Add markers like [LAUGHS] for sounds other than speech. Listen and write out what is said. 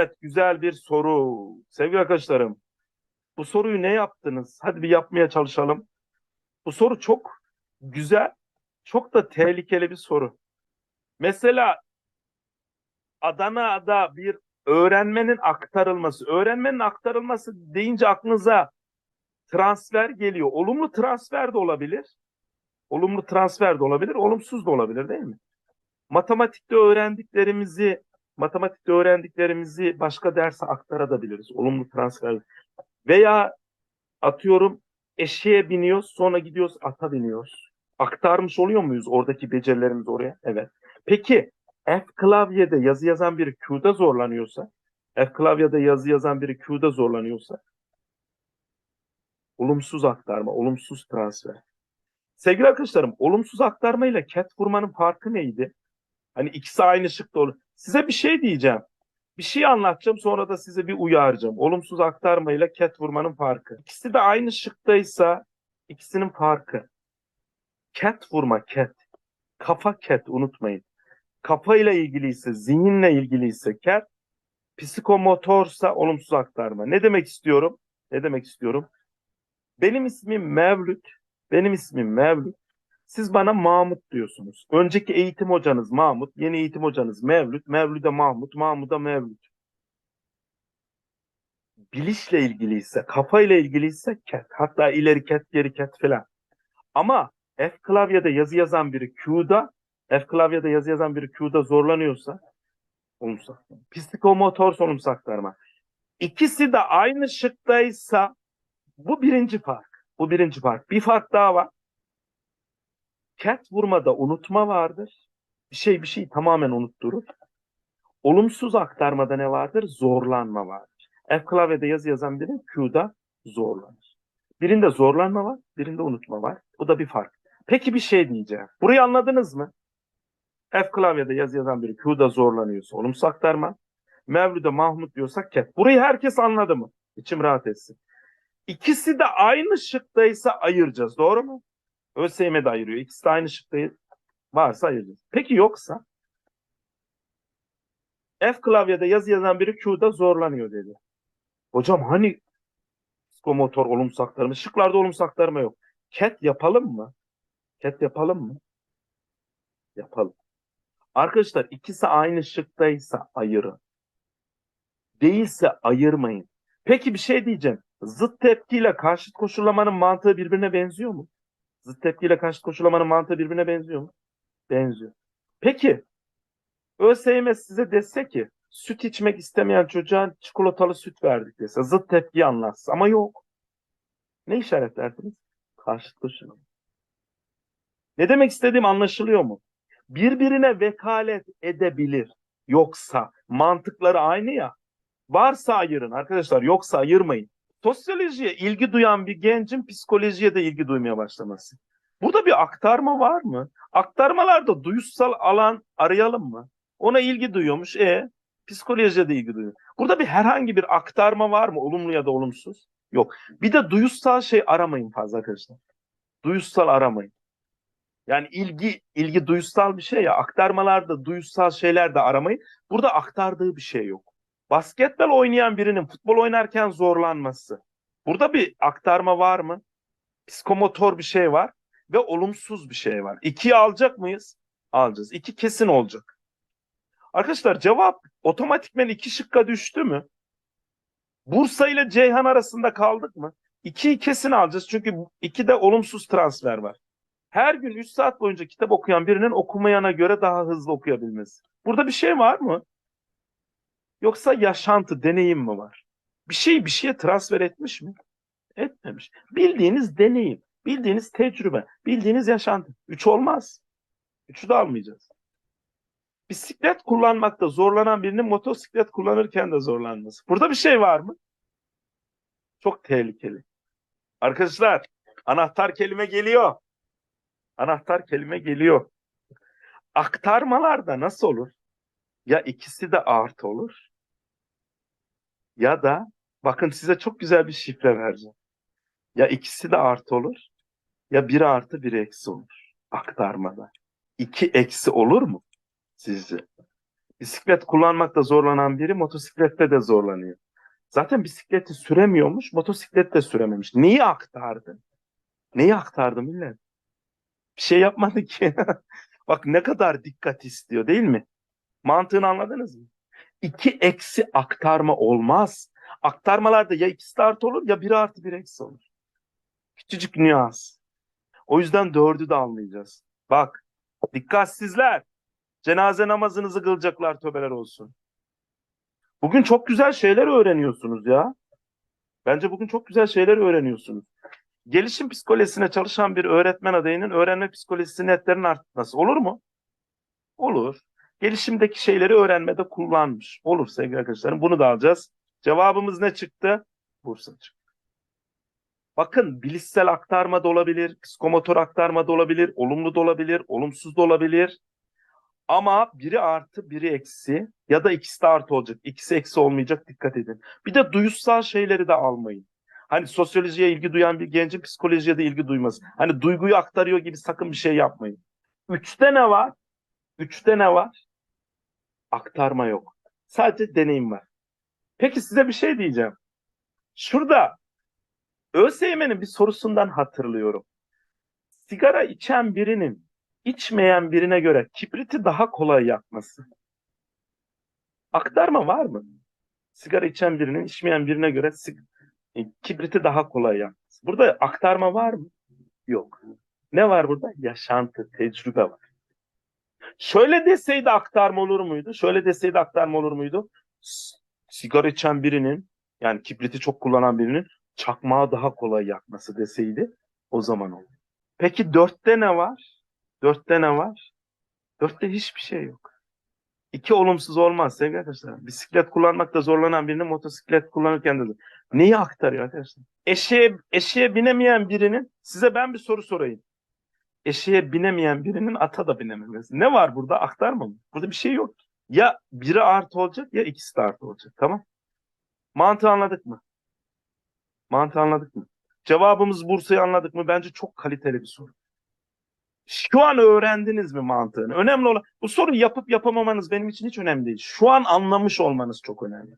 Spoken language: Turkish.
Evet, güzel bir soru. Sevgili arkadaşlarım, bu soruyu ne yaptınız? Hadi bir yapmaya çalışalım. Bu soru çok güzel, çok da tehlikeli bir soru. Mesela Adana'da bir öğrenmenin aktarılması, öğrenmenin aktarılması deyince aklınıza transfer geliyor. Olumlu transfer de olabilir. Olumlu transfer de olabilir, olumsuz da olabilir değil mi? Matematikte öğrendiklerimizi matematikte öğrendiklerimizi başka derse aktarabiliriz. Olumlu transfer. Veya atıyorum eşeğe biniyoruz sonra gidiyoruz ata biniyoruz. Aktarmış oluyor muyuz oradaki becerilerimizi oraya? Evet. Peki F klavyede yazı yazan biri Q'da zorlanıyorsa F klavyede yazı yazan biri Q'da zorlanıyorsa olumsuz aktarma, olumsuz transfer. Sevgili arkadaşlarım, olumsuz aktarma ile ket vurmanın farkı neydi? Hani ikisi aynı şıkta olur. Size bir şey diyeceğim. Bir şey anlatacağım sonra da size bir uyaracağım. Olumsuz aktarma ile ket vurmanın farkı. İkisi de aynı şıktaysa ikisinin farkı. Ket vurma ket. Kafa ket unutmayın. Kafa ile ilgiliyse, zihinle ilgiliyse ket, psikomotorsa olumsuz aktarma. Ne demek istiyorum? Ne demek istiyorum? Benim ismim Mevlüt. Benim ismim Mevlüt. Siz bana Mahmut diyorsunuz. Önceki eğitim hocanız Mahmut, yeni eğitim hocanız Mevlüt, Mevlüt'e Mahmut, Mahmut'a Mevlüt. Bilişle ilgiliyse, kafayla ilgiliyse ket. Hatta ileri ket, geri ket falan. Ama F klavyede yazı yazan biri Q'da, F klavyede yazı yazan biri Q'da zorlanıyorsa aktarma. Psikomotor olumsuz aktarma. İkisi de aynı şıktaysa bu birinci fark. Bu birinci fark. Bir fark daha var. Ket vurmada unutma vardır. Bir şey bir şey tamamen unutturur. Olumsuz aktarmada ne vardır? Zorlanma vardır. F klavyede yazı yazan biri Q'da zorlanır. Birinde zorlanma var, birinde unutma var. Bu da bir fark. Peki bir şey diyeceğim. Burayı anladınız mı? F klavyede yazı yazan biri Q'da zorlanıyorsa olumsuz aktarma. Mevlüde Mahmut diyorsak ket. Burayı herkes anladı mı? İçim rahat etsin. İkisi de aynı şıktaysa ayıracağız. Doğru mu? ÖSYM de ayırıyor. İkisi de aynı şıktayız. Varsa ayıracağız. Peki yoksa F klavyede yazı yazan biri Q'da zorlanıyor dedi. Hocam hani psikomotor olumsuz aktarma? Şıklarda olumsuz aktarma yok. Cat yapalım mı? Cat yapalım mı? Yapalım. Arkadaşlar ikisi aynı şıktaysa ayırın. Değilse ayırmayın. Peki bir şey diyeceğim. Zıt tepkiyle karşıt koşullamanın mantığı birbirine benziyor mu? Zıt tepkiyle karşıt koşullamanın mantığı birbirine benziyor mu? Benziyor. Peki ÖSYM size dese ki süt içmek istemeyen çocuğa çikolatalı süt verdik dese zıt tepkiyi anlatsın ama yok. Ne işaretlerdiniz? Karşıt koşullama. Ne demek istediğim anlaşılıyor mu? Birbirine vekalet edebilir. Yoksa mantıkları aynı ya. Varsa ayırın arkadaşlar yoksa ayırmayın. Sosyolojiye ilgi duyan bir gencin psikolojiye de ilgi duymaya başlaması. Burada bir aktarma var mı? Aktarmalarda duyusal alan arayalım mı? Ona ilgi duyuyormuş. E psikolojiye de ilgi duyuyor. Burada bir herhangi bir aktarma var mı? Olumlu ya da olumsuz? Yok. Bir de duyusal şey aramayın fazla arkadaşlar. Duyusal aramayın. Yani ilgi ilgi duyusal bir şey ya. Aktarmalarda duyusal şeyler de aramayın. Burada aktardığı bir şey yok. Basketbol oynayan birinin futbol oynarken zorlanması. Burada bir aktarma var mı? Psikomotor bir şey var ve olumsuz bir şey var. İkiyi alacak mıyız? Alacağız. İki kesin olacak. Arkadaşlar cevap otomatikmen iki şıkka düştü mü? Bursa ile Ceyhan arasında kaldık mı? İkiyi kesin alacağız çünkü ikide olumsuz transfer var. Her gün 3 saat boyunca kitap okuyan birinin okumayana göre daha hızlı okuyabilmesi. Burada bir şey var mı? Yoksa yaşantı, deneyim mi var? Bir şey bir şeye transfer etmiş mi? Etmemiş. Bildiğiniz deneyim, bildiğiniz tecrübe, bildiğiniz yaşantı. Üç olmaz. Üçü de almayacağız. Bisiklet kullanmakta zorlanan birinin motosiklet kullanırken de zorlanması. Burada bir şey var mı? Çok tehlikeli. Arkadaşlar anahtar kelime geliyor. Anahtar kelime geliyor. Aktarmalarda nasıl olur? Ya ikisi de artı olur ya da bakın size çok güzel bir şifre vereceğim. Ya ikisi de artı olur ya biri artı biri eksi olur aktarmada. İki eksi olur mu sizce? Bisiklet kullanmakta zorlanan biri motosiklette de zorlanıyor. Zaten bisikleti süremiyormuş, motosiklet de sürememiş. Neyi aktardı? Neyi aktardı millet? Bir şey yapmadı ki. [LAUGHS] Bak ne kadar dikkat istiyor değil mi? Mantığını anladınız mı? İki eksi aktarma olmaz. Aktarmalarda ya ikisi artı olur ya biri artı bir eksi olur. Küçücük nüans. O yüzden dördü de anlayacağız. Bak dikkatsizler. Cenaze namazınızı kılacaklar töbeler olsun. Bugün çok güzel şeyler öğreniyorsunuz ya. Bence bugün çok güzel şeyler öğreniyorsunuz. Gelişim psikolojisine çalışan bir öğretmen adayının öğrenme psikolojisi netlerin artması olur mu? Olur. Gelişimdeki şeyleri öğrenmede kullanmış. Olur sevgili arkadaşlarım. Bunu da alacağız. Cevabımız ne çıktı? Bursa çıktı. Bakın bilişsel aktarma da olabilir, psikomotor aktarma da olabilir, olumlu da olabilir, olumsuz da olabilir. Ama biri artı, biri eksi ya da ikisi de artı olacak. İkisi eksi olmayacak dikkat edin. Bir de duyusal şeyleri de almayın. Hani sosyolojiye ilgi duyan bir gencin psikolojiye de ilgi duyması. Hani duyguyu aktarıyor gibi sakın bir şey yapmayın. Üçte ne var? Üçte ne var? Aktarma yok. Sadece deneyim var. Peki size bir şey diyeceğim. Şurada ÖSYM'nin bir sorusundan hatırlıyorum. Sigara içen birinin içmeyen birine göre kibriti daha kolay yakması. Aktarma var mı? Sigara içen birinin içmeyen birine göre e, kibriti daha kolay yakması. Burada aktarma var mı? Yok. Ne var burada? Yaşantı, tecrübe var. Şöyle deseydi aktarma olur muydu? Şöyle deseydi aktarma olur muydu? Sigara içen birinin yani kibriti çok kullanan birinin çakmağı daha kolay yakması deseydi o zaman olur. Peki dörtte ne var? Dörtte ne var? Dörtte hiçbir şey yok. İki olumsuz olmaz sevgili arkadaşlar. Bisiklet kullanmakta zorlanan birinin motosiklet kullanırken de neyi aktarıyor arkadaşlar? Eşeğe, eşeğe binemeyen birinin size ben bir soru sorayım. Eşeğe binemeyen birinin ata da binememesi. Ne var burada? Aktarma mı? Burada bir şey yok. Ya biri artı olacak ya ikisi de artı olacak. Tamam. Mantığı anladık mı? Mantığı anladık mı? Cevabımız Bursa'yı anladık mı? Bence çok kaliteli bir soru. Şu an öğrendiniz mi mantığını? Önemli olan bu soruyu yapıp yapamamanız benim için hiç önemli değil. Şu an anlamış olmanız çok önemli.